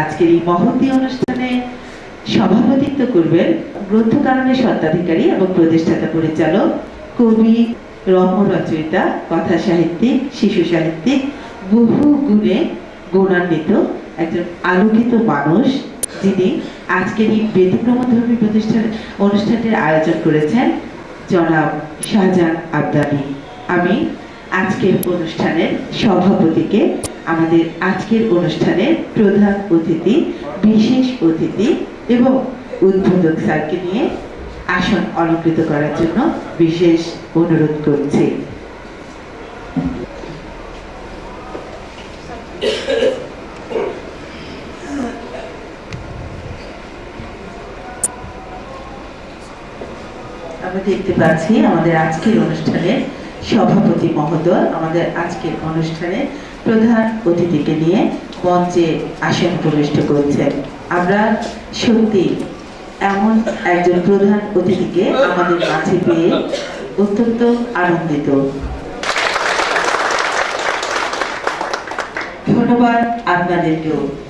আজকের এই অনুষ্ঠানে সভাপতিত্ব করবেন গ্রন্থকারণের এবং প্রতিষ্ঠাতা পরিচালক কবি রচয়িতা কথা সাহিত্যিক, শিশু সাহিত্যিক, বহু গুণে একজন আলোকিত মানুষ যিনি আজকের এই ব্যতিক্রমধর্মী প্রতিষ্ঠান অনুষ্ঠানটির আয়োজন করেছেন জনাব শাহজাহান আবদানি। আমি আজকের অনুষ্ঠানের সভাপতিকে আমাদের আজকের অনুষ্ঠানের প্রধান অতিথি, বিশেষ অতিথি এবং উদ্বোধক স্যারকে নিয়ে আসন অলঙ্কৃত করার জন্য বিশেষ অনুরোধ করছি। দেখতে পাচ্ছি আমাদের আজকের অনুষ্ঠানে সভাপতি মহোদয়, আমাদের আজকের অনুষ্ঠানে প্রধান অতিথিকে নিয়ে মঞ্চে আসন প্রবিষ্ট করছেন। আমরা সত্যি এমন একজন প্রধান অতিথিকে আমাদের কাছে পেয়ে অত্যন্ত আনন্দিত। ধন্যবাদ আপনাদেরকেও।